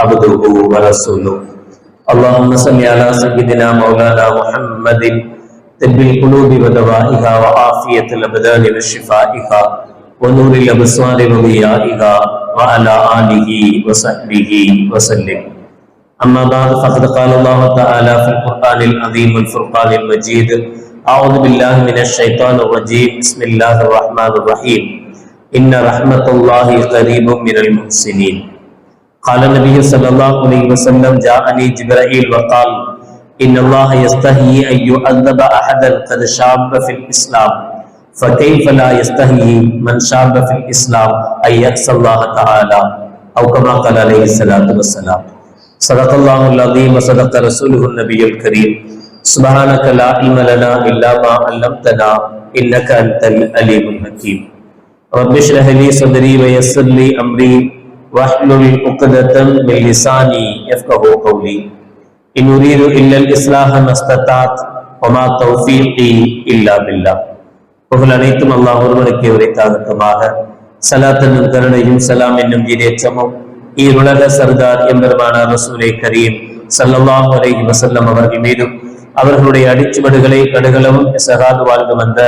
عبده ورسوله اللهم صل على سيدنا مولانا محمد طب القلوب ودوائها وعافية الأبدان وشفائها ونور الأبصار وضيائها وعلى آله وصحبه وسلم أما بعد فقد قال الله تعالى في القرآن العظيم والفرقان المجيد أعوذ بالله من الشيطان الرجيم بسم الله الرحمن الرحيم إن رحمة الله قريب من المحسنين قال النبي صلى الله عليه وسلم جاءني جبرائيل وقال إن الله يستحيي أن يؤذب أحدا قد شاب في الإسلام. فكيف لا يستحيي من شاب في الإسلام أن يعصى الله تعالى؟ أو كما قال عليه الصلاة والسلام. صدق الله العظيم وصدق رسوله النبي الكريم. سبحانك لا علم لنا إلا ما علمتنا إنك أنت العليم الحكيم. رب اشرح لي صدري ويسر لي أمري. واحلل عقدة من لساني يفقه قولي إن أريد إلا الإصلاح ما استطعت وما توفيقي إلا بالله புகழ் அனைத்தும் அல்லாஹ் ஒருவனுக்கு உரைத்தாகட்டுமாக சலாத்தனும் கருணையும் சலாம் என்னும் ஈரேற்றமும் ஈருலக சர்தார் எம்பெருமான ரசூலை கரீம் சல்லல்லாஹு அலைஹி வஸல்லம் அவர்கள் மீதும் அவர்களுடைய அடிச்சுவடுகளை கடுகளவும் சகாது வாழ்ந்து வந்த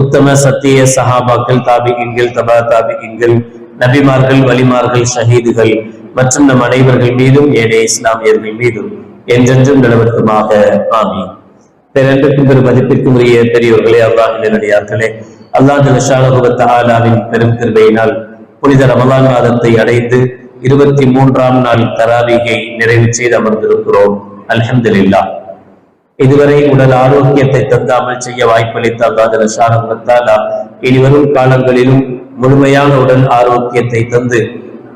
உத்தம சத்திய சஹாபாக்கள் தாபிகின்கள் தபா தாபிகின்கள் நபிமார்கள் வலிமார்கள் ஷஹீதுகள் மற்றும் நம் அனைவர்கள் மீதும் ஏனைய இஸ்லாமியர்கள் மீதும் என்றென்றும் நிலவட்டுமாக ஆமீன். பிறன்றுக்கும் பெரும் மதிப்பிற்கும் உரிய பெரியோர்களே அல்லாஹ் நல்லடியார்களே அல்லாஹ் பெரும் திருவையினால் புனித ரமலான் மாதத்தை அடைந்து இருபத்தி மூன்றாம் நாள் தராவிகை நிறைவு செய்து அமர்ந்திருக்கிறோம். அல்ஹம்துலில்லா இதுவரை உடல் ஆரோக்கியத்தை தந்தாமல் செய்ய வாய்ப்பளித்த அல்லாஹ் ஜலஷானுபவத்தாலா இனி காலங்களிலும் முழுமையான உடல் ஆரோக்கியத்தை தந்து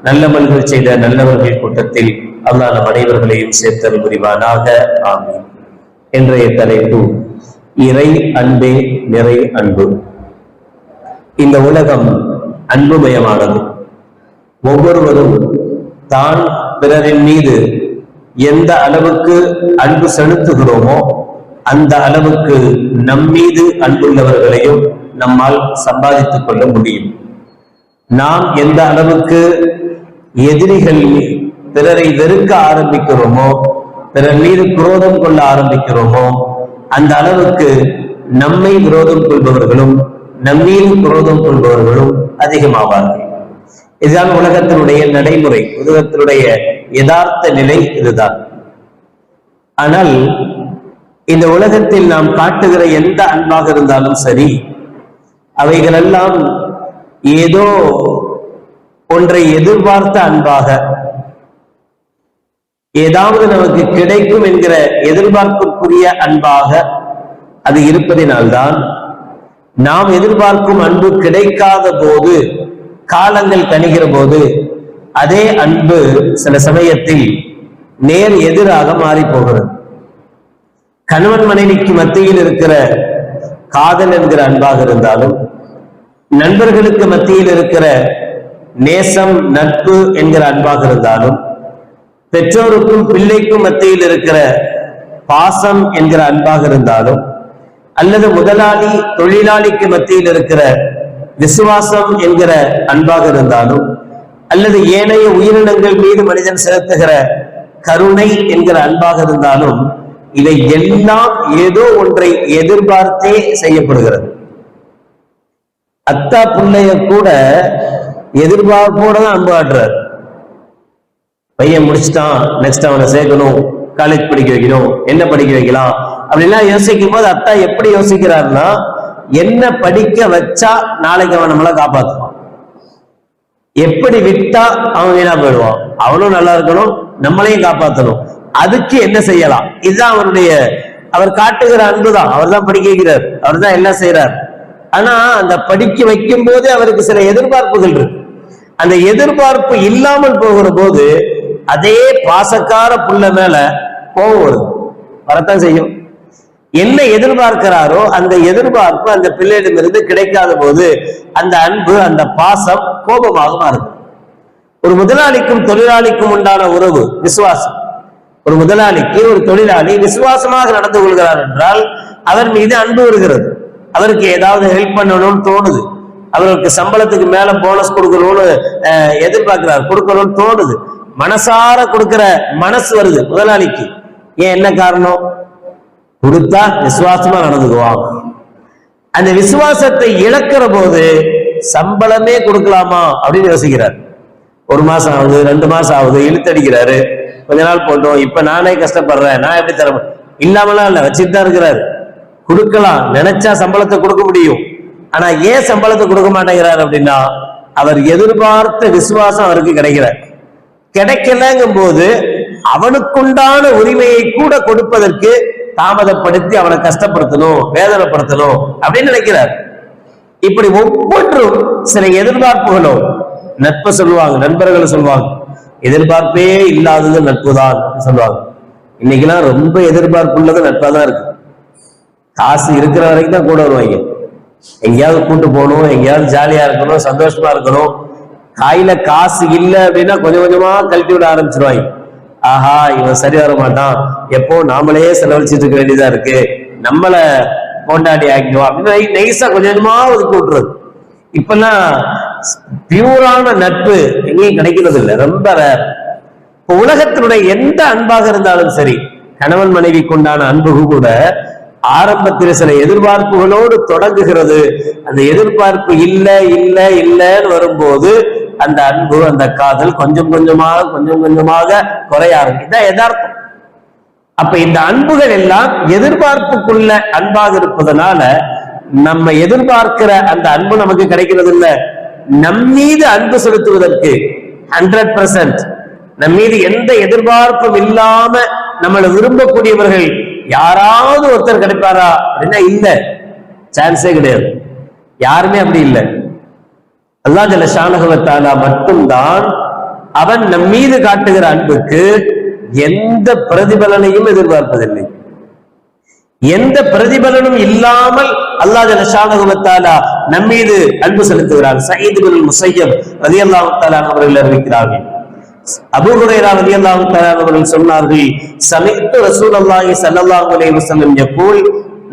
நல்லமல்கள் செய்த நல்லவர்கள் கூட்டத்தில் அல்லாஹ் நம் அனைவர்களையும் சேர்த்தல் புரிவானாக. ஆமீன். இன்றைய தலைப்பு இறை அன்பே நிறை அன்பு. இந்த உலகம் அன்புமயமானது. ஒவ்வொருவரும் தான் பிறரின் மீது எந்த அளவுக்கு அன்பு செலுத்துகிறோமோ அந்த அளவுக்கு நம் மீது அன்புள்ளவர்களையும் நம்மால் சம்பாதித்துக் கொள்ள முடியும். நாம் எந்த அளவுக்கு எதிரிகள் பிறரை வெறுக்க ஆரம்பிக்கிறோமோ பிறர் மீது குரோதம் கொள்ள ஆரம்பிக்கிறோமோ அந்த அளவுக்கு நம்மை விரோதம் கொள்பவர்களும் நம்மீது குரோதம் கொள்பவர்களும் அதிகமாவார்கள். இதுதான் உலகத்தினுடைய நடைமுறை உலகத்தினுடைய யதார்த்த நிலை இதுதான். ஆனால் இந்த உலகத்தில் நாம் காட்டுகிற எந்த அன்பாக இருந்தாலும் சரி அவைகளெல்லாம் ஏதோ ஒன்றை எதிர்பார்த்த அன்பாக ஏதாவது நமக்கு கிடைக்கும் என்கிற எதிர்பார்ப்புக்குரிய அன்பாக அது இருப்பதினால்தான் நாம் எதிர்பார்க்கும் அன்பு கிடைக்காத போது காலங்கள் கணிகிற போது அதே அன்பு சில சமயத்தில் நேர் எதிராக மாறி போகிறது கணவன் மனைவிக்கு மத்தியில் இருக்கிற காதல் என்கிற அன்பாக இருந்தாலும் நண்பர்களுக்கு மத்தியில் இருக்கிற நேசம் நட்பு என்கிற அன்பாக இருந்தாலும் பெற்றோருக்கும் பிள்ளைக்கும் மத்தியில் இருக்கிற பாசம் என்கிற அன்பாக இருந்தாலும் அல்லது முதலாளி தொழிலாளிக்கு மத்தியில் இருக்கிற விசுவாசம் என்கிற அன்பாக இருந்தாலும் அல்லது ஏனைய உயிரினங்கள் மீது மனிதன் செலுத்துகிற கருணை என்கிற அன்பாக இருந்தாலும் இவை எல்லாம் ஏதோ ஒன்றை எதிர்பார்த்தே செய்யப்படுகிறது. அத்தா பிள்ளைய கூட எதிர்பார்ப்போட தான் அன்பு ஆடுறார் பையன் முடிச்சுட்டான் நெக்ஸ்ட் அவனை சேர்க்கணும் காலேஜ் படிக்க வைக்கணும் என்ன படிக்க வைக்கலாம்? அப்படிலாம் யோசிக்கும் போது அத்தா எப்படி யோசிக்கிறாருன்னா என்ன படிக்க வச்சா நாளைக்கு அவன் நம்மளை காப்பாற்றுவான் எப்படி விட்டா அவன் வீணா போயிடுவான். அவனும் நல்லா இருக்கணும் நம்மளையும் காப்பாற்றணும் அதுக்கு என்ன செய்யலாம்? இதுதான் அவருடைய அவர் காட்டுகிற அன்புதான். அவர் தான் படிக்க வைக்கிறார். அவர் தான் என்ன செய்யறாரு ஆனா அந்த படிக்க வைக்கும் போதே அவருக்கு சில எதிர்பார்ப்புகள் இருக்கு. அந்த எதிர்பார்ப்பு இல்லாமல் போகிற போது அதே பாசக்கார புள்ள மேல கோபம் வருது. வரத்தான் செய்யும். என்ன எதிர்பார்க்கிறாரோ அந்த எதிர்பார்ப்பு அந்த பிள்ளையிடமிருந்து கிடைக்காத போது அந்த அன்பு அந்த பாசம் கோபமாக மாறுது. ஒரு முதலாளிக்கும் தொழிலாளிக்கும் உண்டான உறவு விசுவாசம். ஒரு முதலாளிக்கு ஒரு தொழிலாளி விசுவாசமாக நடந்து கொள்கிறார் என்றால் அவர் மீது அன்பு வருகிறது. அவருக்கு ஏதாவது ஹெல்ப் பண்ணணும்னு தோணுது. அவருக்கு சம்பளத்துக்கு மேல போனஸ் கொடுக்கணும்னு எதிர்பார்க்கிறார். கொடுக்கணும்னு தோணுது. மனசார கொடுக்கிற மனசு வருது முதலாளிக்கு. ஏன் என்ன காரணம்? கொடுத்தா விசுவாசமா நடந்துக்குவாங்க அந்த விசுவாசத்தை இழக்கிற போது சம்பளமே கொடுக்கலாமா அப்படின்னு யோசிக்கிறார். ஒரு மாசம் ஆகுது ரெண்டு மாசம் ஆகுது இழுத்தடிக்கிறாரு. கொஞ்ச நாள் போட்டோம் இப்ப நானே கஷ்டப்படுறேன் நான் எப்படி தர இல்லாமலாம் இல்ல வச்சுட்டு தான் இருக்கிறாரு. கொடுக்கலாம். நினைச்சா சம்பளத்தை கொடுக்க முடியும். ஆனா ஏன் சம்பளத்தை கொடுக்க மாட்டேங்கிறார் அப்படின்னா அவர் எதிர்பார்த்த விசுவாசம் அவருக்கு கிடைக்கிறார் கிடைக்கலங்கும் போது அவனுக்குண்டான உரிமையை கூட கொடுப்பதற்கு தாமதப்படுத்தி அவனை கஷ்டப்படுத்தணும் வேதனைப்படுத்தணும் அப்படின்னு நினைக்கிறார். இப்படி ஒவ்வொன்றும் சில எதிர்பார்ப்புகளும் நட்பை சொல்லுவாங்க நண்பர்கள் சொல்லுவாங்க. எதிர்பார்ப்பே இல்லாதது நட்பு தான் சொல்லுவாங்க. இன்னைக்கெல்லாம் ரொம்ப எதிர்பார்ப்பு உள்ளது நட்பா தான் இருக்கு. காசு இருக்கிற வரைக்கும் தான் கூட வருவாங்க. எங்கேயாவது கூட்டு போகணும் எங்கேயாவது ஜாலியா இருக்கணும் சந்தோஷமா இருக்கணும். கையில காசு இல்லை அப்படின்னா கொஞ்சம் கொஞ்சமா கழட்டி விட ஆரம்பிச்சிருவாங்க. ஆஹா இவன் சரி வர மாட்டான். எப்போ நாமளே செலவழிச்சிட்டு இருக்க வேண்டியதா இருக்கு. நம்மள கொண்டாடி ஆக்கிடுவோம் அப்படின்னு நைஸா கொஞ்சம் கொஞ்சமா ஒதுக்கி விட்டுறது இப்பெல்லாம் பியூரான நட்பு எங்கேயும் கிடைக்கிறது இல்லை. ரொம்ப rare. உலகத்தினுடைய எந்த அன்பாக இருந்தாலும் சரி கணவன் மனைவிக்குண்டான அன்பு கூட ஆரம்பத்தில் சில எதிர்பார்ப்புகளோடு தொடங்குகிறது. அந்த எதிர்பார்ப்பு இல்லை இல்லை இல்லைன்னு வரும்போது அந்த அன்பு அந்த காதல் கொஞ்சம் கொஞ்சமாக கொஞ்சம் கொஞ்சமாக குறைய ஆரம்பிதான் எதார்த்தம் அப்ப இந்த அன்புகள் எல்லாம் எதிர்பார்ப்புக்குள்ள அன்பாக இருப்பதனால நம்ம எதிர்பார்க்கிற அந்த அன்பு நமக்கு கிடைக்கிறது இல்லை நம் மீது அன்பு செலுத்துவதற்கு ஹண்ட்ரட் பர்சன்ட் நம் மீது எந்த எதிர்பார்ப்பும் இல்லாம நம்மளை விரும்பக்கூடியவர்கள் யாராவது ஒருத்தர் கிடைப்பாரா அப்படின்னா இல்ல. சான்ஸே கிடையாது. யாருமே அப்படி இல்லை. அல்லா ஜல சாணகவத்தாலா மட்டும்தான் அவன் நம் மீது காட்டுகிற அன்புக்கு எந்த பிரதிபலனையும் எதிர்பார்ப்பதில்லை. எந்த பிரதிபலனும் இல்லாமல் அல்லாஹ் ஜல சாணகவத்தாலா நம் மீது அன்பு செலுத்துகிறான். சயீது முசையம் ரதி அல்லாஹத்தாலா அவர்கள் அறிவிக்கிறார்கள். அபூ ஹுரைரா ரலியல்லாஹு தஆலா அவர்கள் சொன்னார்கள் சமித்து ரசூலுல்லாஹி ஸல்லல்லாஹு அலைஹி வஸல்லம் யகூல்.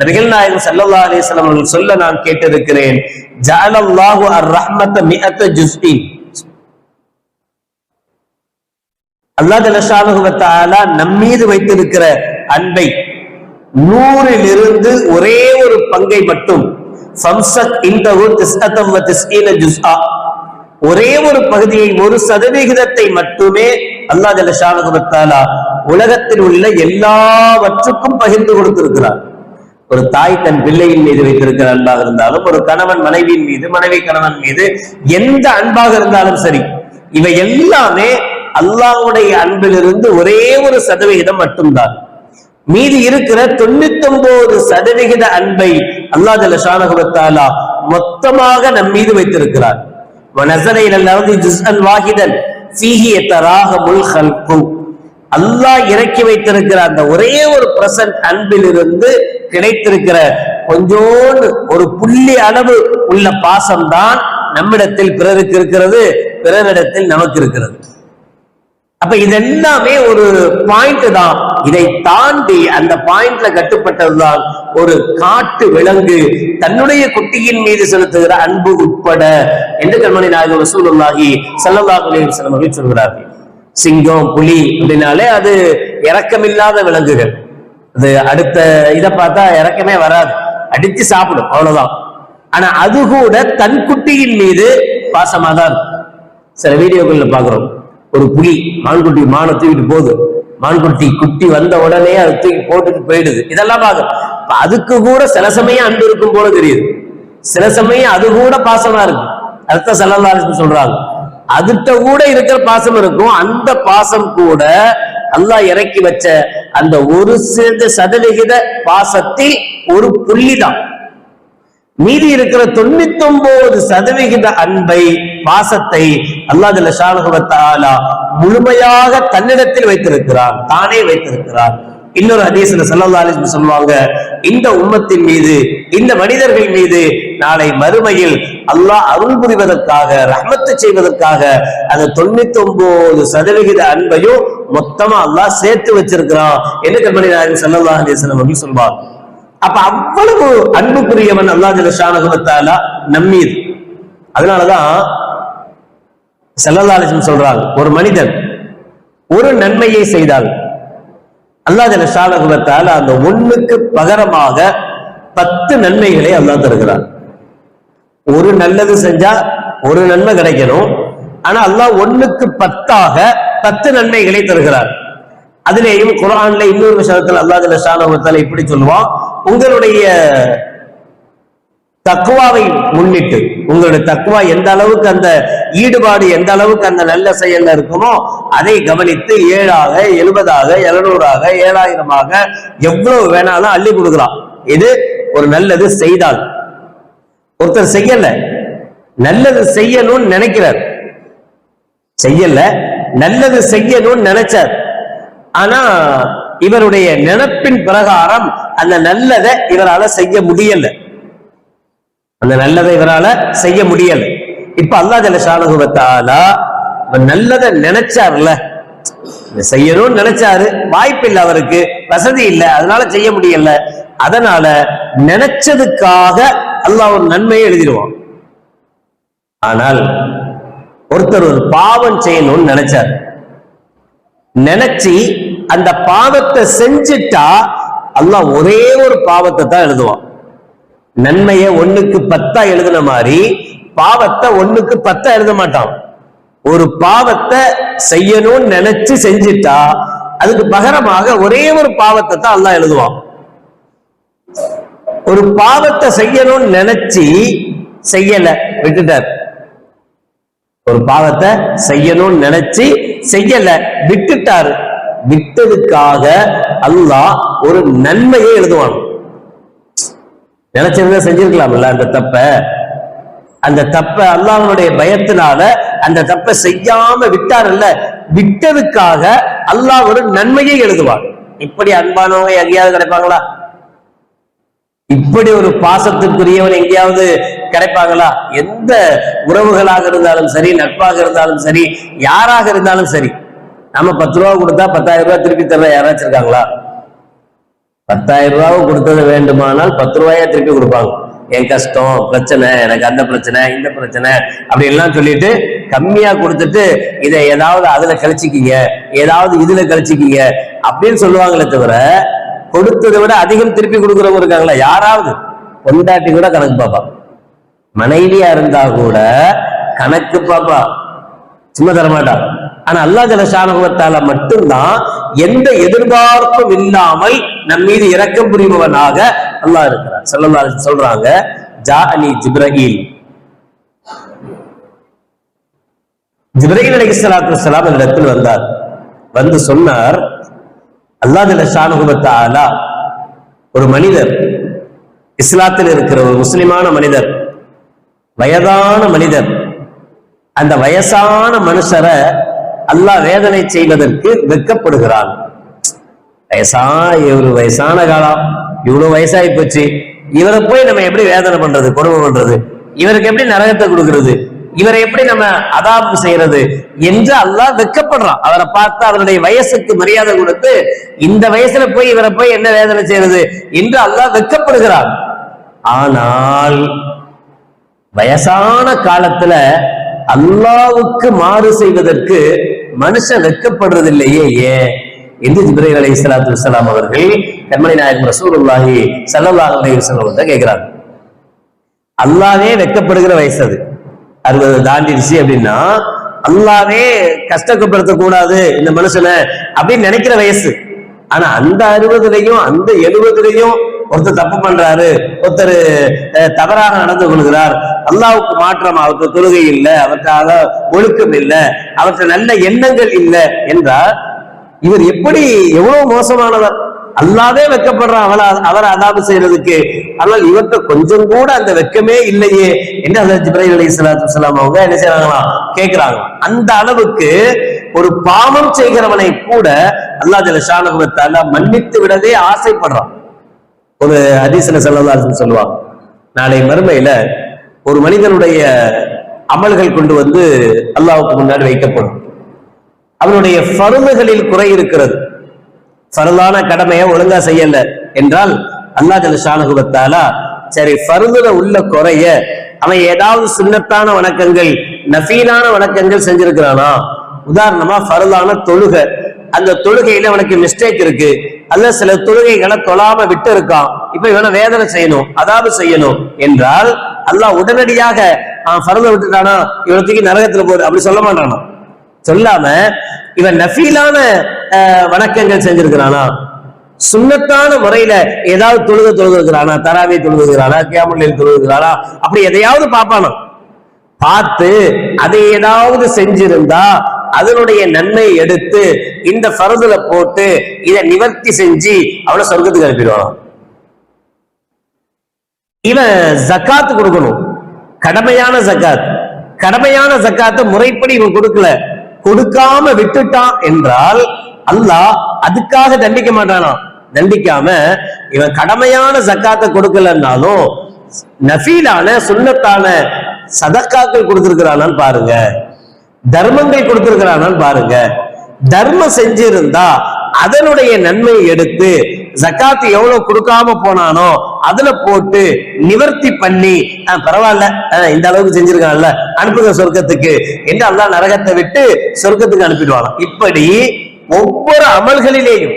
நபிகள் நாயகம் ஸல்லல்லாஹு அலைஹி வஸல்லம் அவர்கள் சொல்ல நான் கேட்டிருக்கிறேன் ஜஅலல்லாஹு அர்-ரஹ்மத மிஅத்த ஜுஸ்இன் அல்லாஹ் ஜலஷானஹு வ தஆலா நம் வைத்திருக்கிற அன்பை நூறிலிருந்து ஒரே ஒரு பங்கை மட்டும் ஃபம்சத் இந்தஹு திஸ்அத்தம் வ திஸ்ஈன ஜுஸ்ஆ ஒரே ஒரு பகுதியை ஒரு சதவிகிதத்தை மட்டுமே அல்லாஹ் ஜல்லஷானஹு உலகத்தில் உள்ள எல்லாவற்றுக்கும் பகிர்ந்து கொடுத்திருக்கிறார். ஒரு தாய் தன் பிள்ளையின் மீது வைத்திருக்கிற அன்பாக இருந்தாலும் ஒரு கணவன் மனைவியின் மீது மனைவி கணவன் மீது எந்த அன்பாக இருந்தாலும் சரி இவை எல்லாமே அல்லாஹ்வுடைய அன்பிலிருந்து ஒரே ஒரு சதவிகிதம் மட்டும்தான். மீதி இருக்கிற தொண்ணூத்தி ஒன்பது சதவிகித அன்பை அல்லாஹ் ஜல்ல மொத்தமாக நம் மீது வைத்திருக்கிறார். ونزل الى الارض جزءا வாஹிதன் فيه يتراهم الخلق. அல்லாஹ் இறக்கி வைத்திருக்கிற அந்த ஒரே ஒரு பிரசன்ட் அன்பிலிருந்து கிடைத்திருக்கிற கொஞ்சோண்டு ஒரு புள்ளி அளவு உள்ள பாசம்தான் நம்மிடத்தில் பிறருக்கு இருக்கிறது பிறரிடத்தில் நமக்கு இருக்கிறது. அப்ப இதெல்லாமே ஒரு பாயிண்ட் தான். இதை தாண்டி அந்த பாயிண்ட்ல கட்டுப்பட்டதுதான் ஒரு காட்டு விலங்கு. தன்னுடைய குட்டியின் மீது செலுத்துகிற அன்பு உட்பட. என்று கண்மணி நாயகம் ரசூலுல்லாஹி ஸல்லல்லாஹு அலைஹி அவர்கள் சொல்கிறார்கள். சிங்கம் புலி அப்படின்னாலே அது இறக்கமில்லாத விலங்குகள். அது அடுத்த இதை பார்த்தா இறக்கமே வராது. அடிச்சு சாப்பிடும் அவ்வளவுதான். ஆனா அது கூட தன் குட்டியின் மீது பாசமா தான் சில வீடியோக்கள்ல பாக்குறோம் ஒரு புலி மான்குட்டி மானை தூக்கிட்டு போகுது. மான்குட்டி குட்டி வந்த உடனே அதை தூக்கி போட்டுட்டு போயிடுது. இதெல்லாம் பார்க்கணும் அதுக்கு கூட சில சமயம் அன்பு இருக்கும் போல தெரியுது. சில சமயம் அது கூட பாசமா இருக்கு அர்த்த செல்லல்லாரு சொல்றாங்க. அதுட்ட கூட இருக்கிற பாசம் இருக்கும். அந்த பாசம் கூட அல்லாஹ் இறக்கி வச்ச அந்த ஒரு சேர்ந்த சதவிகித பாசத்தில் ஒரு புள்ளி தான் மீதி இருக்கிற தொண்ணூத்தி ஒன்பது சதவிகித அன்பை பாசத்தை அல்லாஹ் ஷானுகவத்தாலா முழுமையாக தன்னிடத்தில் வைத்திருக்கிறான் தானே வைத்திருக்கிறான் இன்னொரு ஹதீஸ்ல ஸல்லல்லாஹு சொல்லுவாங்க இந்த உம்மத்தின் மீது இந்த மனிதர்கள் மீது நாளை மறுமையில் அல்லாஹ் அருள் புரிவதற்காக ரஹமத்து செய்வதற்காக அந்த தொண்ணூத்தி ஒன்பது சதவிகித அன்பையும் மொத்தமா அல்லாஹ் சேர்த்து வச்சிருக்கிறான். என்ன கண்மணி நாயகம் ஸல்லல்லாஹு அலைஹி அவர்கள் சொல்வார்? அப்ப அவ்வளவு அன்புக்குரியவன் அல்லாஹ் ஜலஷானுகத்தாலா நம்மீது. அதனாலதான் ஸல்லல்லாஹு சொல்றாங்க ஒரு மனிதன் ஒரு நன்மையை செய்தால் அல்லாஹ் ஜலஷானுகத்தால அந்த ஒண்ணுக்கு பகரமாக பத்து நன்மைகளை அல்லா தருகிறான். ஒரு நல்லது செஞ்சா ஒரு நன்மை கிடைக்கணும். ஆனா அல்லாஹ் ஒண்ணுக்கு பத்தாக பத்து நன்மைகளை தருகிறார் அதுலேயும் குரான்ல இன்னொரு விஷயத்துல அல்லாஹ் ஜலஷானுகத்தால இப்படி சொல்லுவான் உங்களுடைய தக்குவாவை முன்னிட்டு உங்களுடைய தக்குவா எந்த அளவுக்கு அந்த ஈடுபாடு எந்த அளவுக்கு அந்த நல்ல செயல்ல இருக்குமோ அதை கவனித்து ஏழாக எழுபதாக எழுநூறாக ஏழாயிரமாக எவ்வளவு வேணாலும் அள்ளி கொடுக்கலாம். இது ஒரு நல்லது செய்தால். ஒருத்தர் செய்யல நல்லது செய்யணும்னு நினைக்கிறார். செய்யல நல்லது செய்யணும்னு நினைச்சார். ஆனா இவருடைய நினப்பின் பிரகாரம் அந்த நல்லதை இவரால செய்ய முடியல. அந்த நல்லதை இவரால செய்ய முடியல. இப்ப அல்லா ஜல சாணகுவத்தாலா நல்லதை நினைச்சார்ல. செய்யணும்னு நினைச்சாரு. வாய்ப்பு இல்லை அவருக்கு. வசதி இல்லை. அதனால செய்ய முடியல. அதனால நினைச்சதுக்காக அல்லாஹ் ஒரு நன்மையை எழுதிடுவான். ஆனால் ஒருத்தர் ஒரு பாவம் செய்யணும்னு நினைச்சார். நினைச்சு அந்த பாவத்தை செஞ்சுட்டா அல்லாஹ் ஒரே ஒரு பாவத்தை தான் எழுதுவான். நன்மைய ஒண்ணுக்கு பத்தா எழுதின மாதிரி பாவத்தை ஒண்ணுக்கு பத்தா எழுத மாட்டான். ஒரு பாவத்தை செய்யணும்னு நினைச்சு செஞ்சிட்டா அதுக்கு பகரமாக ஒரே ஒரு பாவத்தை தான் அல்லாஹ் எழுதுவான். ஒரு பாவத்தை செய்யணும்னு நினைச்சு செய்யல விட்டுட்டார். ஒரு பாவத்தை செய்யணும்னு நினைச்சு செய்யல விட்டுட்டாரு. விட்டதுக்காக அல்லாஹ் ஒரு நன்மையை எழுதுவான். நினைச்சிருந்தா செஞ்சிருக்கலாம்ல அந்த தப்ப? அந்த தப்ப அல்லாஹனுடைய பயத்தினால அந்த தப்பை செய்யாம விட்டார்ல விட்டதுக்காக அல்லாஹ் ஒரு நன்மையை எழுதுவான். இப்படி அன்பானவங்க எங்கேயாவது கிடைப்பாங்களா? இப்படி ஒரு பாசத்துக்குரியவன் எங்கேயாவது கிடைப்பாங்களா? எந்த உறவுகளாக இருந்தாலும் சரி நட்பாக இருந்தாலும் சரி யாராக இருந்தாலும் சரி நம்ம பத்து ரூபா கொடுத்தா பத்தாயிரம் ரூபாய் திருப்பி தர யாராச்சும் இருக்காங்களா பத்தாயிரம் ரூபாவை கொடுத்தது வேண்டுமானால் பத்து ரூபாயா திருப்பி கொடுப்பாங்க. என் கஷ்டம் பிரச்சனை எனக்கு அந்த பிரச்சனை இந்த பிரச்சனை அப்படி எல்லாம் சொல்லிட்டு கம்மியா கொடுத்துட்டு இதை ஏதாவது அதுல கழிச்சிக்கிங்க ஏதாவது இதுல கழிச்சிக்கிங்க அப்படின்னு சொல்லுவாங்களே தவிர கொடுத்ததை விட அதிகம் திருப்பி கொடுக்குறவங்க இருக்காங்களா? யாராவது? பொண்டாட்டி கூட கணக்கு பாப்பா மனைவியா இருந்தா கூட கணக்கு பாப்பா சும்மா தரமாட்டா ஆனா அல்லா ஜலசானகத்தால மட்டும்தான் எந்த எதிர்பார்ப்பும் இல்லாமல் நம் மீது இரக்கம் புரிபவனாக அல்லாஹ் இருக்கிறார் சொல்லல்லா சொல்றாங்க ஜா அலி ஜிப்ரஹீல் ஜிப்ரஹீல் அலி சலாத்து வலாம் இடத்தில் வந்தார். வந்து சொன்னார் அல்லா ஜலசானுகத்தாலா ஒரு மனிதர் இஸ்லாத்தில் இருக்கிற ஒரு முஸ்லிமான மனிதர் வயதான மனிதர் அந்த வயசான மனுஷரை அல்லாஹ் வேதனை செய்வதற்கு வெட்கப்படுகிறான். வயசா இவரு வயசான காலம். இவ்வளவு வயசாகி போச்சு. இவரை போய் நம்ம எப்படி வேதனை பண்றது கொடுமை பண்றது? இவருக்கு எப்படி நரகத்தை கொடுக்கிறது? இவரை எப்படி நம்ம அதாப்பு செய்யறது என்று அல்லாஹ் வெட்கப்படுறான். அவரை பார்த்து அவருடைய வயசுக்கு மரியாதை கொடுத்து இந்த வயசுல போய் இவரை போய் என்ன வேதனை செய்யறது என்று அல்லாஹ் வெட்கப்படுகிறான். ஆனால் வயசான காலத்துல அல்லாவுக்கு மாறு செய்வதற்கு மனுஷன் வெட்கப்படுறதில்லையே ஏன்? என்று ஜிப்ரேல் அலி இஸ்லாத்து வலாம் அவர்கள் கண்மணி நாயகம் ரசூலுல்லாஹி சல்லல்லாஹு அலைஹி வஸல்லம் கேட்கிறாங்க அல்லாவே வெட்கப்படுகிற வயசு அது. அறுபது தாண்டிடுச்சு அப்படின்னா அல்லாவே கஷ்டப்படுத்த கூடாது இந்த மனுஷனை அப்படின்னு நினைக்கிற வயசு. ஆனா அந்த அறுபதுலயும் அந்த எழுபதுலயும் ஒருத்தர் தப்பு பண்றாரு ஒருத்தர் அஹ், தவறாக நடந்து கொள்கிறார். அல்லாவுக்கு மாற்றம் அவருக்கு தொழுகை இல்லை அவற்றாக ஒழுக்கம் இல்லை அவற்றை நல்ல எண்ணங்கள் இல்லை என்றால் இவர் எப்படி எவ்வளவு மோசமானவர்? அல்லாவே வெக்கப்படுறான் அவள அவர் அதாபு செய்யறதுக்கு. ஆனால் இவர்கிட்ட கொஞ்சம் கூட அந்த வெக்கமே இல்லையே என்று அந்த ஜிப்ரைல் அலி சலாத்து சலாம் அவங்க என்ன செய்யறாங்களாம் கேட்கிறாங்க. அந்த அளவுக்கு ஒரு பாவம் செய்கிறவனை கூட அல்லா ஜல ஷானுகத்தால மன்னித்து விடவே ஆசைப்படுறான். ஒரு ஹதீஸ்ல செல்லதாசன் சொல்லுவாங்க. நாளை மறுமையில ஒரு மனிதனுடைய அமல்கள் கொண்டு வந்து அல்லாவுக்கு முன்னாடி வைக்கப்படும். அவனுடைய பருமைகளில் குறை இருக்கிறது. பருதான கடமையை ஒழுங்கா செய்யல என்றால் அல்லா ஜல ஷானுகுவத்தாலா சரி ஃபருதுல உள்ள குறைய அவன் ஏதாவது சுண்ணத்தான வணக்கங்கள் நஃபீலான வணக்கங்கள் செஞ்சிருக்கிறானா? உதாரணமா பருதான தொழுகை. அந்த தொழுகையில அவனுக்கு மிஸ்டேக் இருக்கு. அல்ல சில தொழுகைகளை தொழாம விட்டு இருக்கான் இப்ப இவனை வேதனை செய்யணும் அதாவது செய்யணும் என்றால் அல்லாஹ் உடனடியாக பறந்து விட்டுட்டானா? இவனத்துக்கு நரகத்துல போடு அப்படி சொல்ல மாட்டானா? சொல்லாம இவன் நஃபீலான வணக்கங்கள் செஞ்சிருக்கிறானா? சுண்ணத்தான முறையில ஏதாவது தொழுக தொழுகிறானா தராவே தொழுகிறானா கேமலில் தொழுகிறானா அப்படி எதையாவது பார்ப்பானா? பார்த்து அதை ஏதாவது செஞ்சிருந்தா அதனுடைய நன்மை எடுத்து இந்த பருதுல போட்டு இதை நிவர்த்தி செஞ்சு அவனை சொர்க்கத்துக்கு அனுப்பிடுவான் இவன் ஜக்காத்து கொடுக்கணும். கடமையான ஜக்காத். கடமையான ஜக்காத்தை முறைப்படி இவன் கொடுக்கல. கொடுக்காம விட்டுட்டான் என்றால் அல்லாஹ் அதுக்காக தண்டிக்க மாட்டானா தண்டிக்காம இவன் கடமையான ஜக்காத்தை கொடுக்கலன்னாலும் நஃபீலான சுண்ணத்தான சதக்காக்கள் கொடுத்துருக்கிறானான்னு பாருங்க. தர்மங்கள் கொடுத்திருக்கிறானான்னு பாருங்க. தர்மம் செஞ்சிருந்தா அதனுடைய நன்மையை எடுத்து ஜக்காத்து எவ்வளவு கொடுக்காம போனானோ அதுல போட்டு நிவர்த்தி பண்ணி பரவாயில்ல இந்த அளவுக்கு செஞ்சிருக்கான்ல அனுப்புங்க சொர்க்கத்துக்கு. என்று அல்லா நரகத்தை விட்டு சொர்க்கத்துக்கு அனுப்பிடுவாங்க இப்படி ஒவ்வொரு அமல்களிலேயும்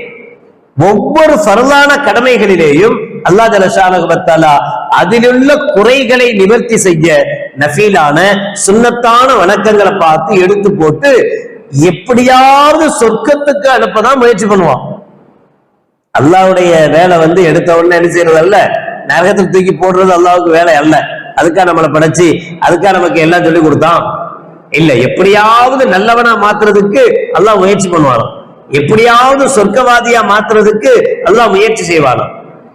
ஒவ்வொரு பரவான கடமைகளிலேயும் அல்லா ஜலஷானகுபத்தாலா அதிலுள்ள குறைகளை நிவர்த்தி செய்ய நஃபீலான சுண்ணத்தான வணக்கங்களை பார்த்து எடுத்து போட்டு எப்படியாவது சொர்க்கத்துக்கு அனுப்பதான் முயற்சி பண்ணுவான். அல்லாவுடைய வேலை வந்து எடுத்த உடனே என்ன செய்யறது அல்ல நரகத்தில் தூக்கி போடுறது அல்லாவுக்கு வேலை அல்ல. அதுக்காக நம்மளை படைச்சு அதுக்காக நமக்கு எல்லாம் சொல்லி கொடுத்தான். இல்ல எப்படியாவது நல்லவனா மாத்துறதுக்கு அல்லாஹ் முயற்சி பண்ணுவான் எப்படியாவது சொர்க்கவாதியா மாத்துறதுக்கு அல்லாஹ் முயற்சி செய்வானோ?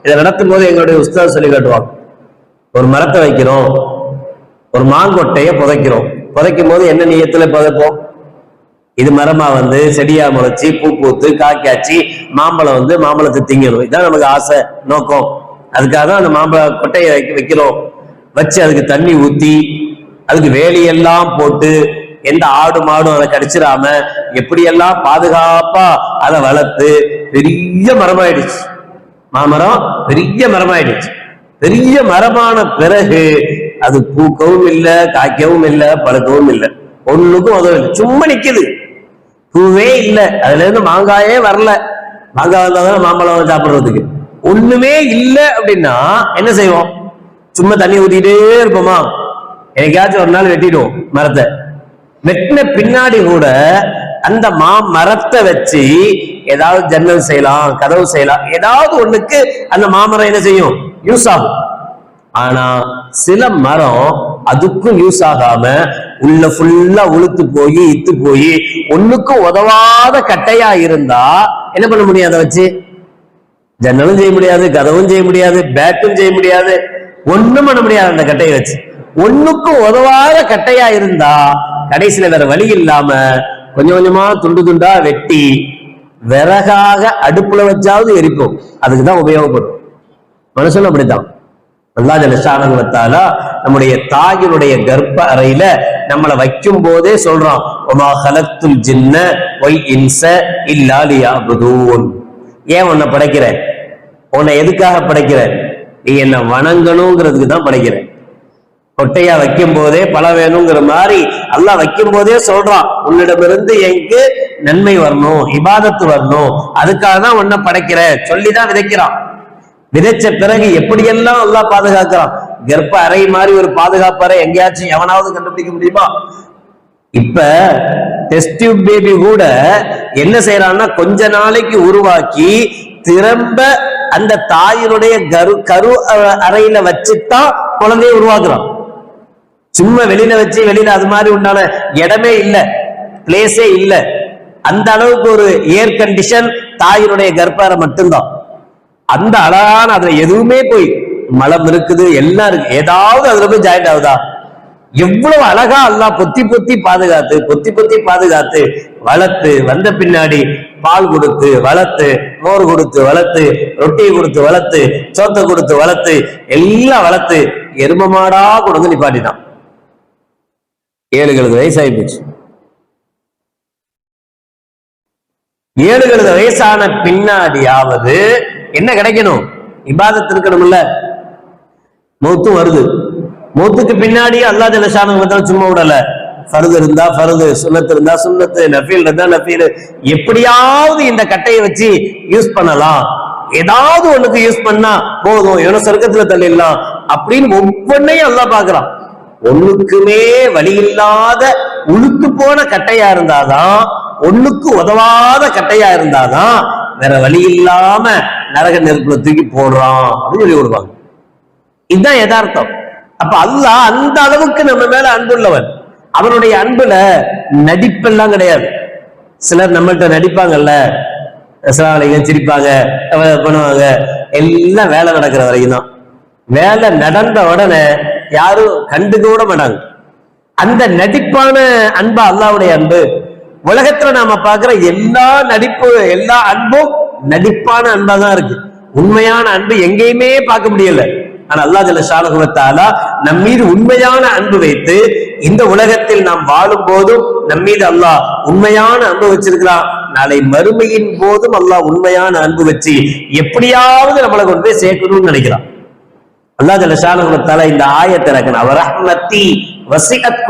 இதை நடத்தும் போது எங்களுடைய உஸ்தாத் சொல்லி காட்டுவாங்க. ஒரு மரத்தை வைக்கிறோம் ஒரு மாங்கொட்டைய புதைக்கிறோம். புதைக்கும் போது என்ன நீயத்துல புதைப்போம்? இது மரமா வந்து செடியா முளைச்சி பூ பூத்து காய்க்காச்சி மாம்பழம் வந்து மாம்பழத்தை திங்கணும் இதுதான் நமக்கு ஆசை நோக்கம். அதுக்காக தான் அந்த மாம்பழ கொட்டையை வைக்கிறோம். வச்சு அதுக்கு தண்ணி ஊத்தி அதுக்கு வேலியெல்லாம் போட்டு எந்த ஆடு மாடும் அதை கடிச்சிடாம எப்படியெல்லாம் பாதுகாப்பா அதை வளர்த்து பெரிய மரமாயிடுச்சு. மாமரம் பெரிய மரமாயிடுச்சு. பெரிய மரமான பிறகு அது பூக்கவும் இல்லை காய்க்கவும் இல்லை பழுக்கவும் இல்லை. ஒண்ணுக்கும் இல்லை. சும்மா நிக்குது. பூவே இல்லை. அதுல இருந்து மாங்காயே வரல. மாங்காய் வந்தாதான் மாம்பழம் சாப்பிடுறதுக்கு. ஒண்ணுமே இல்லை அப்படின்னா என்ன செய்வோம்? சும்மா தண்ணி ஊத்திக்கிட்டே இருப்போமா? எனக்காச்சும் ஒரு நாள் வெட்டிடுவோம் மரத்தை. வெட்டின பின்னாடி கூட அந்த மா மரத்தை வச்சு ஏதாவது ஜன்னல் செய்யலாம் கதவு செய்யலாம். ஏதாவது ஒண்ணுக்கு அந்த மாமரம் என்ன செய்யும்? யூஸ் ஆகும். ஆனா சில மரம் அதுக்கும் யூஸ் ஆகாம உள்ள ஃபுல்லா உளுத்து போய் இத்து போய் ஒண்ணுக்கும் உதவாத கட்டையா இருந்தா என்ன பண்ண முடியும் அதை வச்சு? ஜன்னலும் செய்ய முடியாது கதவும் செய்ய முடியாது பேட்டும் செய்ய முடியாது. ஒண்ணும் பண்ண முடியாது அந்த கட்டையை வச்சு. ஒண்ணுக்கும் உதவாத கட்டையா இருந்தா கடைசியில வேற வழி இல்லாம கொஞ்சம் கொஞ்சமா துண்டு துண்டா வெட்டி விறகாக அடுப்புல வச்சாவது எரிக்கும். அதுக்குதான் உபயோகப்படும். மனுஷன் அப்படித்தான். அல்லா ஜலசானத்தாலா நம்முடைய தாயினுடைய கர்ப்ப அறையில நம்மளை வைக்கும் போதே சொல்றான் ஒமா ஹலத்துல் ஜின்ன ஒய் இன்ச இல்லாலியா புதூன் ஏன் உன்னை படைக்கிற? உன்னை எதுக்காக படைக்கிற? நீ என்ன வணங்கணுங்கிறதுக்கு தான் படைக்கிறேன் கொட்டையா வைக்கும் போதே பல வேணுங்கிற மாதிரி அல்லாஹ் வைக்கும் போதே சொல்றான் உன்னிடமிருந்து எங்கு நன்மை வரணும் இபாதத்து வரணும். அதுக்காக தான் உன்னை படைக்கிற சொல்லிதான் விதைக்கிறான். விதைச்ச பிறகு எப்படியெல்லாம் அல்லாஹ் பாதுகாக்கிறான்? கர்ப்ப அறை மாதிரி ஒரு பாதுகாப்பறை எங்கேயாச்சும் எவனாவது கண்டுபிடிக்க முடியுமா? இப்ப டெஸ்ட் பேபி கூட என்ன செய்யறான்னா கொஞ்ச நாளைக்கு உருவாக்கி திரும்ப அந்த தாயினுடைய கரு கரு அறையில வச்சுதான் குழந்தைய உருவாக்குறான். சும்மா வெளியில வச்சு வெளியில அது மாதிரி உண்டான இடமே இல்லை பிளேஸே இல்லை. அந்த அளவுக்கு ஒரு ஏர் கண்டிஷன் தாயினுடைய கர்ப்பரை மட்டும்தான். அந்த அழகான அதுல எதுவுமே போய் மலம் இருக்குது எல்லாம் இருக்கு. ஏதாவது அதுல போய் ஜாயிண்ட் ஆகுதா? எவ்வளவு அழகா அல்லா பொத்தி பொத்தி பாதுகாத்து பொத்தி பொத்தி பாதுகாத்து வளர்த்து வந்த பின்னாடி பால் கொடுத்து வளர்த்து மோர் கொடுத்து வளர்த்து ரொட்டியை கொடுத்து வளர்த்து சோத்தை கொடுத்து வளர்த்து எல்லாம் வளர்த்து எரும மாடா கொண்டு வந்து நிப்பாட்டினான். ஏழு கழுது வயசாகி போச்சு ஏழு கழுது வயசான பின்னாடியாவது என்ன கிடைக்கணும்? இபாதத்து இருக்கணும்ல. மௌத்து வருது. மௌத்துக்கு பின்னாடி அல்லா ஜலசானு சும்மா விடல. ஃபருது இருந்தா ஃபருது சுண்ணத்து இருந்தா சுண்ணத்து நஃபீல் இருந்தா நஃபீல். எப்படியாவது இந்த கட்டையை வச்சு யூஸ் பண்ணலாம். ஏதாவது ஒண்ணுக்கு யூஸ் பண்ணா போதும். இவன சொர்க்கத்துல தள்ளிடலாம். அப்படின்னு ஒவ்வொன்னையும் அல்லாஹ் பாக்குறான் ஒண்ணுக்குமே வழி இல்லாத உளுத்து போன கட்டையா இருந்தாதான் ஒண்ணுக்கு உதவாத கட்டையா இருந்தாதான் வேற வழி இல்லாம நரக நெருப்புல தூக்கி போடுறான் அப்படின்னு சொல்லி விடுவாங்க. இதுதான் யதார்த்தம். அப்ப அல்ல அந்த அளவுக்கு நம்ம மேல அன்புள்ளவன். அவனுடைய அன்புல நடிப்பெல்லாம் கிடையாது. சிலர் நம்மள்ட்ட நடிப்பாங்கல்ல. சிலாவளிங்க சிரிப்பாங்க பண்ணுவாங்க. எல்லாம் வேலை நடக்கிற வரைக்கும் தான் வேலை நடந்த உடனே யாரும் கண்டுக்க கூட மாட்டாங்க. அந்த நடிப்பான அன்பு அல்லாவுடைய அன்பு உலகத்துல நாம பாக்குற எல்லா நடிப்பு எல்லா அன்பும் நடிப்பான அன்பா தான் இருக்கு. உண்மையான அன்பு எங்கேயுமே பார்க்க முடியல. ஆனா அல்லாஹ் ஜல்ல ஷானகுவத்தாலா நம் மீது உண்மையான அன்பு வைத்து இந்த உலகத்தில் நாம் வாழும் போதும் நம் மீது அல்லாஹ் உண்மையான அன்பு வச்சிருக்கிறான். நாளை மறுமையின் போதும் அல்லாஹ் உண்மையான அன்பு வச்சு எப்படியாவது நம்மளை கொண்டு போய் சேர்க்கணும்னு நினைக்கிறான். அல்லாஹ் ஜல்ல ஷானகுவத்தாலா இந்த ஆயத்தை இறக்கணும் வசிகத்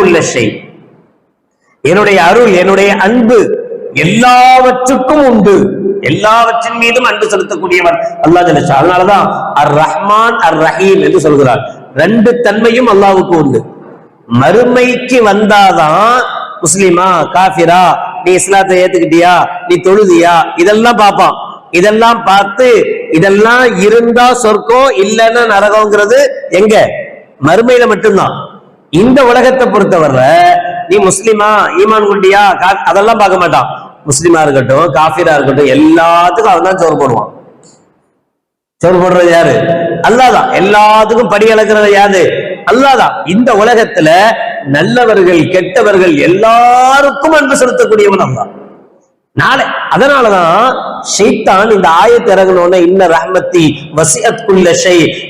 என்னுடைய அருள் என்னுடைய அன்பு எல்லாவற்றுக்கும் உண்டு. எல்லாவற்றின் மீதும் அன்பு செலுத்தக்கூடியவர் அல்லாஹ் ஜல்லஷா அதனாலதான் அர் ரஹ்மான் அர் ரஹீம் என்று சொல்கிறார். ரெண்டு தன்மையும் அல்லாவுக்கு உண்டு. மறுமைக்கு வந்தாதான் முஸ்லிமா காஃபிரா நீ இஸ்லாத்தை ஏத்துக்கிட்டியா? நீ தொழுதியா? இதெல்லாம் பார்ப்பான். இதெல்லாம் பார்த்து இதெல்லாம் இருந்தா சொர்க்கம் இல்லைன்னா நரகம்ங்கிறது எங்க? மறுமையில மட்டும்தான். இந்த உலகத்தை பொறுத்தவரை நீ முஸ்லிமா ஈமான் குண்டியா? அதெல்லாம் பார்க்க மாட்டான். முஸ்லிமா இருக்கட்டும் காஃபிரா இருக்கட்டும் எல்லாத்துக்கும் அவன் தான் சோறு போடுவான். சோறு போடுறது யாரு? அல்லாதான் எல்லாத்துக்கும் படி அளக்கிறது யாரு? அல்லாதான் இந்த உலகத்துல நல்லவர்கள் கெட்டவர்கள் எல்லாருக்கும் அன்பு செலுத்தக்கூடியவன் அல்லாஹ். நாளை. அதனாலதான் ஷைத்தான் இந்த ஆயத்து இன்ன ரஹ்மத்தி வசியத் குல்ல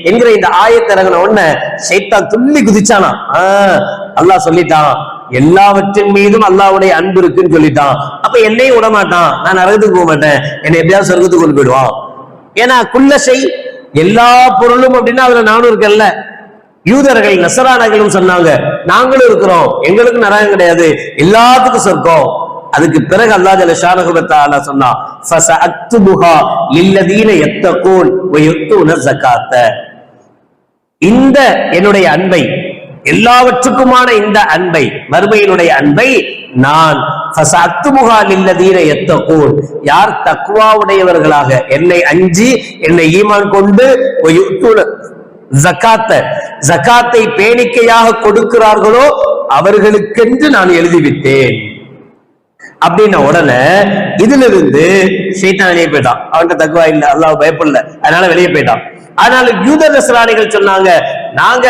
என்கிற இந்த ஆயத்திறகுன உடனே ஷைத்தான் துள்ளி குதிச்சானா? ஆஹ் அல்லாஹ் சொல்லிட்டான் எல்லாவற்றின் மீதும் அல்லாவுடைய அன்பு இருக்குன்னு சொல்லிட்டான். அப்ப என்னையும் விட மாட்டான் நான் நரகத்துக்கு போக மாட்டேன். என்னை எப்படியாவது சொர்க்கத்துக்கு கொண்டு போயிடுவான். ஏன்னா குல்லஷை எல்லா பொருளும் அப்படின்னா அதுல நானும் இருக்கேன்ல. யூதர்கள் நசரானர்களும் சொன்னாங்க நாங்களும் இருக்கிறோம். எங்களுக்கு நரகம் கிடையாது. எல்லாத்துக்கும் சொர்க்கம். அதுக்கு பிறகு அல்லா ஜல்ல ஷானஹு வ தஆலா சொன்னா லில்லதீன யத்தகூன் வ யுத்தூன இந்த என்னுடைய அன்பை எல்லாவற்றுக்குமான இந்த அன்பை மறுமையினுடைய அன்பை நான் ஃபஸஅக்துபுஹா யார் தக்குவாவுடையவர்களாக என்னை அஞ்சி என்னை ஈமான் கொண்டு ஜக்காத்த ஜக்காத்தை பேணிக்கையாக கொடுக்கிறார்களோ அவர்களுக்கென்று நான் எழுதிவிட்டேன். அப்படின்ன உடனே இதுல இருந்து சைத்தான் வெளியே போயிட்டான். அவன்கிட்ட தக்குவா இல்ல அல்லாஹ் பயப்படல. அதனால வெளியே போயிட்டான். அதனால யூத நஸ்ரானிகள் சொன்னாங்க நாங்க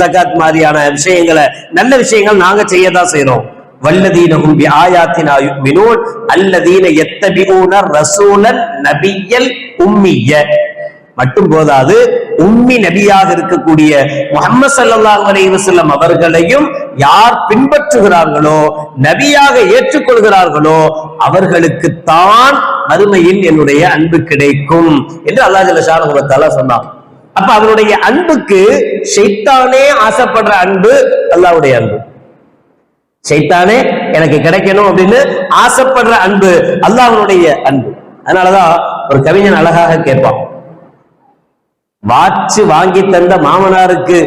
ஜகாத் மாதிரியான விஷயங்களை நல்ல விஷயங்கள் நாங்க செய்யதான் செய்யறோம் வல்லதீனகும் பி ஆயாத்தினா யுமினூன் அல்லதீன எத்தபிகூன ரசூலன் நபியல் உம்மிய. மட்டும் போதாது உம்மி நபியாக இருக்கக்கூடிய முகமது சல்லாஹ் அலைஹி வஸல்லம் அவர்களையும் யார் பின்பற்றுகிறார்களோ நபியாக ஏற்றுக்கொள்கிறார்களோ அவர்களுக்கு தான் மறுமையில் என்னுடைய அன்பு கிடைக்கும் என்று அல்லாஹ் ஜல்ல சொன்னான். அப்ப அவருடைய அன்புக்கு ஷைத்தானே ஆசைப்படுற அன்பு அல்லாஹ்வுடைய அன்பு. ஷைத்தானே எனக்கு கிடைக்கணும் அப்படின்னு ஆசைப்படுற அன்பு அல்லாஹனுடைய அன்பு. அதனாலதான் ஒரு கவிஞன் அழகாக கேட்பான். வாட்சி வாங்கி தந்த மாமனாருக்கு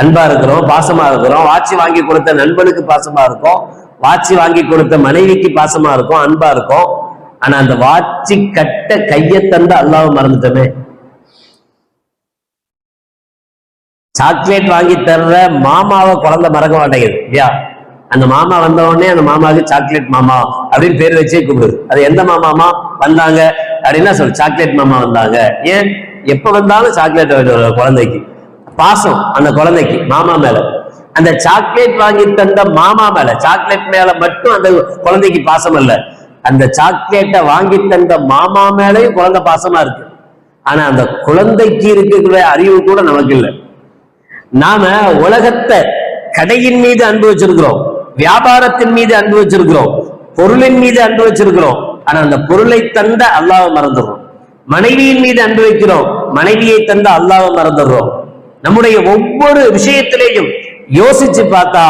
அன்பா இருக்கிறோம் பாசமா இருக்கிறோம். வாட்சி வாங்கி கொடுத்த நண்பனுக்கு பாசமா இருக்கும். வாட்சி வாங்கி கொடுத்த மனைவிக்கு பாசமா இருக்கும் அன்பா இருக்கும். ஆனா அந்த வாட்சி கட்ட கைய தந்த அல்லாஹ் மறந்துட்டோமே. சாக்லேட் வாங்கி தர்ற மாமாவை குழந்தை மறக்க மாட்டேங்குது. இல்லையா அந்த மாமா வந்த உடனே அந்த மாமாவுக்கு சாக்லேட் மாமா அப்படின்னு பேர் வச்சே கூப்பிடுது. அது எந்த மாமாமா வந்தாங்க. அப்படின்னா சொல்லு சாக்லேட் மாமா வந்தாங்க. ஏன்? எப்ப வந்தாலும் சாக்லேட் வாங்கிட்டு வருவார் குழந்தைக்கு. பாசம் அந்த குழந்தைக்கு மாமா மேல. அந்த சாக்லேட் வாங்கி தந்த மாமா மேல சாக்லேட் மேல மட்டும் அந்த குழந்தைக்கு பாசம் அல்ல அந்த சாக்லேட்டை வாங்கி தந்த மாமா மேலயும் குழந்தை பாசமா இருக்கு. ஆனா அந்த குழந்தைக்கு இருக்கக்கூடிய அறிவு கூட நமக்கு இல்லை. நாம உலகத்தை கடையின் மீது அன்பு வச்சிருக்கிறோம் வியாபாரத்தின் மீது அன்பு வச்சிருக்கிறோம் பொருளின் மீது அன்பு வச்சிருக்கிறோம். ஆனா அந்த பொருளை தந்த அல்லாஹ் மறந்துடுறோம். மனைவியின் மீது அன்பு வைக்கிறோம். மனைவியை தந்த அல்லாஹ் மறந்துடுறோம். நம்முடைய ஒவ்வொரு விஷயத்திலேயும் யோசிச்சு பார்த்தா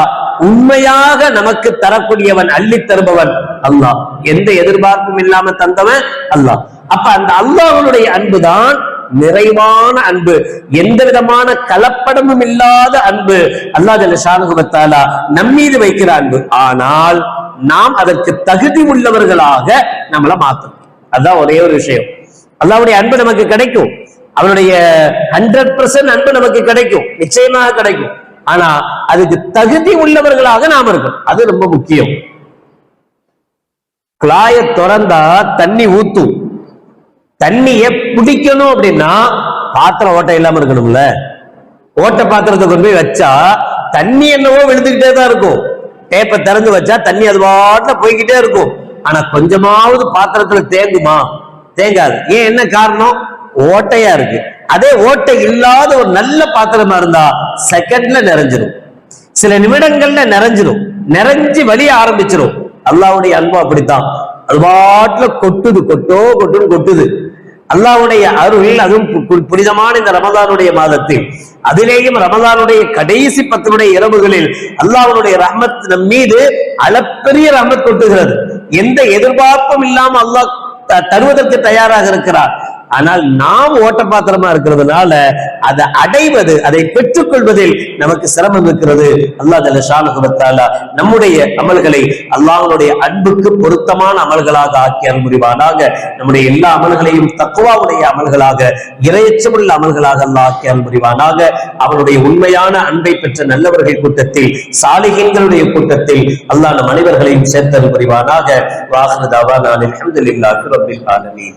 உண்மையாக நமக்கு தரக்கூடியவன் அள்ளி தருபவன் அல்லாஹ். எந்த எதிர்பார்ப்பும் இல்லாம தந்தவன் அல்லாஹ். அப்ப அந்த அல்லாஹனுடைய அன்புதான் நிறைவான அன்பு. எந்த விதமான கலப்படமும் இல்லாத அன்பு. அல்லாஹ் ஜல்லஷானுகுவத்தாலா நம்மீது வைக்கிற அன்பு. ஆனால் நாம் அதற்கு தகுதி உள்ளவர்களாக நம்மளை மாத்தணும். அதான் ஒரே ஒரு விஷயம். அல்லாவுடைய அன்பு நமக்கு கிடைக்கும். அவனுடைய ஹண்ட்ரட் பர்சன்ட் அன்பு நமக்கு கிடைக்கும். நிச்சயமாக கிடைக்கும். ஆனா அதுக்கு தகுதி உள்ளவர்களாக நாம் இருக்கணும். அது ரொம்ப முக்கியம். குழாய திறந்தா தண்ணி ஊத்தும். தண்ணிய பிடிக்கணும் அப்படின்னா பாத்திரம் ஓட்டை இல்லாம இருக்கணும்ல. ஓட்ட பாத்திரத்தை கொண்டு போய் வச்சா தண்ணி என்னவோ விழுந்துகிட்டே தான் இருக்கும். டேப்பை திறந்து வச்சா தண்ணி அது பாட்டுல போய்கிட்டே இருக்கும். ஆனா கொஞ்சமாவது பாத்திரத்துல தேங்குமா? தேங்காது. ஏன் என்ன காரணம்? ஓட்டையா இருக்கு. அதே ஓட்டை இல்லாத ஒரு நல்ல பாத்திரமா இருந்தா செகண்ட்ல நிறைஞ்சிடும் சில நிமிடங்கள்ல நிறைஞ்சிரும். நிறைஞ்சு வழிய ஆரம்பிச்சிடும் அல்லாவுடைய அன்பு அப்படித்தான். அது பாட்டுல கொட்டுது கொட்டோ கொட்டுன்னு கொட்டுது. அல்லாவுடைய அருள் அதுவும் புனிதமான இந்த ரமதானுடைய மாதத்தில். அதிலேயும் ரமதானுடைய கடைசி பத்தினுடைய இரவுகளில் அல்லாவுடைய ரஹமத் நம் மீது அளப்பெரிய ரஹமத் கொட்டுகிறது. எந்த எதிர்பார்ப்பும் இல்லாம அல்லாஹ் த- தருவதற்கு தயாராக இருக்கிறார். ஆனால் நாம் ஓட்ட பாத்திரமா இருக்கிறதுனால அதை அடைவது அதை பெற்றுக்கொள்வதில் நமக்கு சிரமம் இருக்கிறது. அல்லாஹ் ஜல்ல ஷானுகுவத்தாலா நம்முடைய அமல்களை அல்லாஹனுடைய அன்புக்கு பொருத்தமான அமல்களாக ஆக்கி அன்புரிவானாக நம்முடைய எல்லா அமல்களையும் தக்குவாவுடைய அமல்களாக இரையச்சமுள்ள அமல்களாக அல்லாஹ் ஆக்கி அன்புரிவானாக அவனுடைய உண்மையான அன்பை பெற்ற நல்லவர்கள் கூட்டத்தில் சாலிகீன்களுடைய கூட்டத்தில் அல்லாஹ் நம் அனைவர்களையும் சேர்த்தல் புரிவானாக வாகனதாவா நான் அல்ஹம்துலில்லாஹி ரப்பில் ஆலமீன்.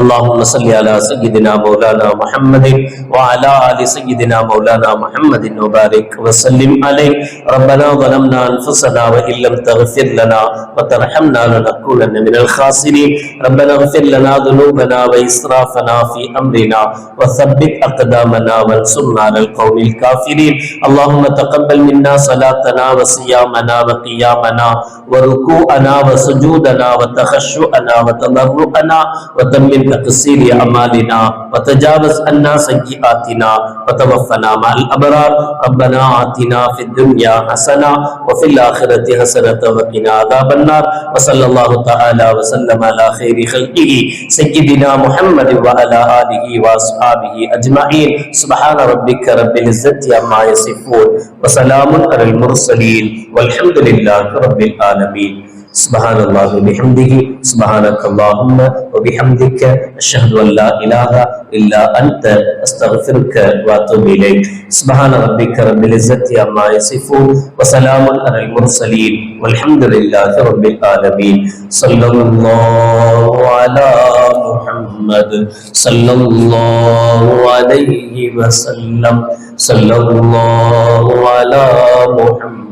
اللهم صل على سيدنا مولانا محمد وعلى آل سيدنا مولانا محمد وبارك وسلم عليه. ربنا ظلمنا أنفسنا وإن لم تغفر لنا وترحمنا لنكونن من الخاسرين. ربنا اغفر لنا ذنوبنا وإسرافنا في أمرنا وثبت أقدامنا وانصرنا على القوم الكافرين. اللهم تقبل منا صلاتنا وصيامنا وقيامنا وركوعنا وسجودنا وتخشعنا وتضرعنا تقصير أعمالنا وتجاوز عنا سيئاتنا وتوفنا مع الأبرار. ربنا آتنا في الدنيا حسنة وفي الآخرة حسنة وقنا عذاب النار. وصلى الله تعالى وسلم على خير خلقه سيدنا محمد وعلى آله وأصحابه أجمعين. سبحان ربك رب العزة عما يصفون وسلام على المرسلين والحمد لله رب العالمين. سبحان الله وبحمده سبحانك اللهم وبحمدك أشهد أن لا إله إلا أنت أستغفرك وأتوب إليك سبحان ربك رب العزة عما يصفون وسلام على المرسلين والحمد لله رب العالمين صلى الله على محمد صلى الله عليه وسلم. صلى الله على محمد.